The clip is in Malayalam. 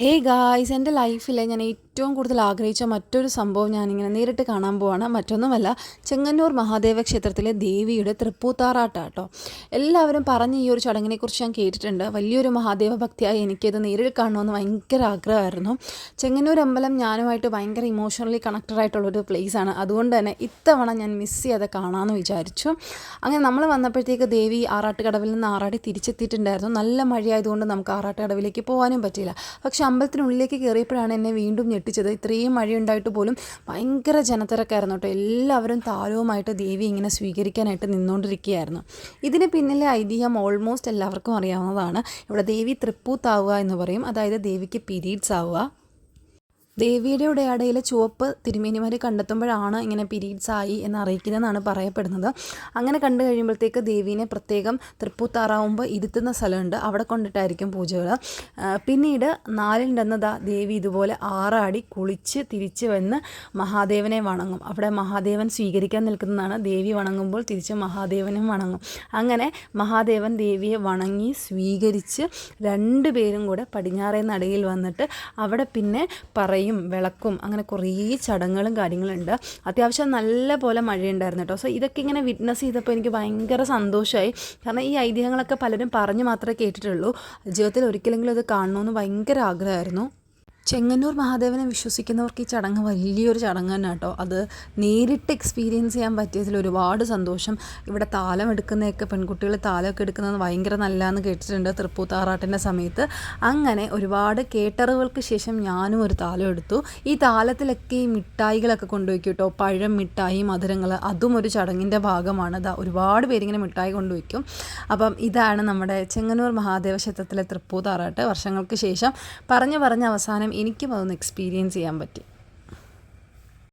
ഹേ ഗായ്സ് എന്റെ ലൈഫിലെ ഞാൻ ഏറ്റവും കൂടുതൽ ആഗ്രഹിച്ച മറ്റൊരു സംഭവം ഞാനിങ്ങനെ നേരിട്ട് കാണാൻ പോവാണ്. മറ്റൊന്നുമല്ല ചെങ്ങന്നൂർ മഹാദേവ ക്ഷേത്രത്തിലെ ദേവിയുടെ തൃപ്പൂത്താറാട്ടാട്ടോ. എല്ലാവരും പറഞ്ഞ ഈ ഒരു ചടങ്ങിനെക്കുറിച്ച് ഞാൻ കേട്ടിട്ടുണ്ട്. വലിയൊരു മഹാദേവ ഭക്തിയായി എനിക്കത് നേരിൽ കാണണമെന്ന് ഭയങ്കര ആഗ്രഹമായിരുന്നു. ചെങ്ങന്നൂർ അമ്പലം ഞാനുമായിട്ട് ഭയങ്കര ഇമോഷണലി കണക്റ്റഡ് ആയിട്ടുള്ളൊരു ആണ്. അതുകൊണ്ട് തന്നെ ഇത്തവണ ഞാൻ മിസ് ചെയ്യാതെ കാണാമെന്ന് വിചാരിച്ചു. അങ്ങനെ നമ്മൾ വന്നപ്പോഴത്തേക്ക് ദേവി ആറാട്ടുകടവിൽ നിന്ന് ആറാടി തിരിച്ചെത്തിയിട്ടുണ്ടായിരുന്നു. നല്ല മഴയായതുകൊണ്ട് നമുക്ക് ആറാട്ടുകടവിലേക്ക് പോകാനും പറ്റിയില്ല. പക്ഷേ അമ്പലത്തിനുള്ളിലേക്ക് കയറിയപ്പോഴാണ് എന്നെ വീണ്ടും ഞെട്ടിച്ചത് ഇത്രയും മഴയുണ്ടായിട്ട് പോലും ഭയങ്കര ജനത്തിരക്കായിരുന്നു കേട്ടോ. എല്ലാവരും താരവുമായിട്ട് ദേവി ഇങ്ങനെ സ്വീകരിക്കാനായിട്ട് നിന്നുകൊണ്ടിരിക്കുകയായിരുന്നു ഇതിന് പിന്നിലെ ഐതിഹ്യം ഓൾമോസ്റ്റ് എല്ലാവർക്കും അറിയാവുന്നതാണ്. ഇവിടെ ദേവി തൃപ്പൂത്താവുക എന്ന് പറയും. അതായത് ദേവിക്ക് പീരീഡ്സ് ആവുക. ദേവിയുടെ ഉടയാടയിലെ ചുവപ്പ് തിരുമേനിമാർ കണ്ടെത്തുമ്പോഴാണ് ഇങ്ങനെ പീരീഡ്സ് ആയി എന്ന് അറിയിക്കുന്നതെന്നാണ് പറയപ്പെടുന്നത്. അങ്ങനെ കണ്ടു കഴിയുമ്പോഴത്തേക്ക് ദേവീനെ പ്രത്യേകം തൃപ്പൂത്താറാവുമ്പോൾ ഇരുത്തുന്ന സ്ഥലമുണ്ട്. അവിടെ കൊണ്ടിട്ടായിരിക്കും പൂജകൾ പിന്നീട് നാലിന്റെന്നതാ ദേവി ഇതുപോലെ ആറാടി കുളിച്ച് തിരിച്ച് വന്ന് മഹാദേവനെ വണങ്ങും. അവിടെ മഹാദേവൻ സ്വീകരിക്കാൻ നിൽക്കുന്നതാണ്. ദേവി വണങ്ങുമ്പോൾ തിരിച്ച് മഹാദേവനും വണങ്ങും. അങ്ങനെ മഹാദേവൻ ദേവിയെ വണങ്ങി സ്വീകരിച്ച് രണ്ടുപേരും കൂടെ പടിഞ്ഞാറേ നടയിൽ വന്നിട്ട് അവിടെ പിന്നെ പറയും വിളക്കും അങ്ങനെ കുറേ ചടങ്ങുകളും കാര്യങ്ങളുണ്ട്. അത്യാവശ്യം നല്ല പോലെ മഴയുണ്ടായിരുന്നു കേട്ടോ. സോ ഇതൊക്കെ ഇങ്ങനെ വിറ്റ്നസ് ചെയ്തപ്പോൾ എനിക്ക് ഭയങ്കര സന്തോഷമായി കാരണം ഈ ഐതിഹ്യങ്ങളൊക്കെ പലരും പറഞ്ഞു മാത്രമേ കേട്ടിട്ടുള്ളൂ. ജീവിതത്തിൽ ഒരിക്കലെങ്കിലും അത് കാണണമെന്ന് ഭയങ്കര ആഗ്രഹമായിരുന്നു. ചെങ്ങന്നൂർ മഹാദേവനെ വിശ്വസിക്കുന്നവർക്ക് ഈ ചടങ്ങ് വലിയൊരു ചടങ്ങ് തന്നെ കേട്ടോ. അത് നേരിട്ട് എക്സ്പീരിയൻസ് ചെയ്യാൻ പറ്റിയതിൽ ഒരുപാട് സന്തോഷം. ഇവിടെ താലം എടുക്കുന്നതൊക്കെ പെൺകുട്ടികൾ താലമൊക്കെ എടുക്കുന്നത് ഭയങ്കര നല്ലതെന്ന് കേട്ടിട്ടുണ്ട് തൃപ്പൂത്താറാട്ടിന്റെ സമയത്ത്. അങ്ങനെ ഒരുപാട് കേട്ടറിവുകൾക്ക് ശേഷം ഞാനും ഒരു താലം എടുത്തു. ഈ താലത്തിലൊക്കെ ഈ മിഠായികളൊക്കെ കൊണ്ടുപോയി കേട്ടോ. പഴം മിഠായി മധുരങ്ങൾ അതും ഒരു ചടങ്ങിന്റെ ഭാഗമാണ്. അതാ ഒരുപാട് പേരിങ്ങനെ മിഠായി കൊണ്ടുവയ്ക്കും അപ്പം ഇതാണ് നമ്മുടെ ചെങ്ങന്നൂർ മഹാദേവ ക്ഷേത്രത്തിലെ തൃപ്പൂത്താറാട്ട് വർഷങ്ങൾക്ക് ശേഷം. പറഞ്ഞു പറഞ്ഞ അവസാനം എനിക്കും അതൊന്ന് എക്സ്പീരിയൻസ് ചെയ്യാൻ പറ്റി.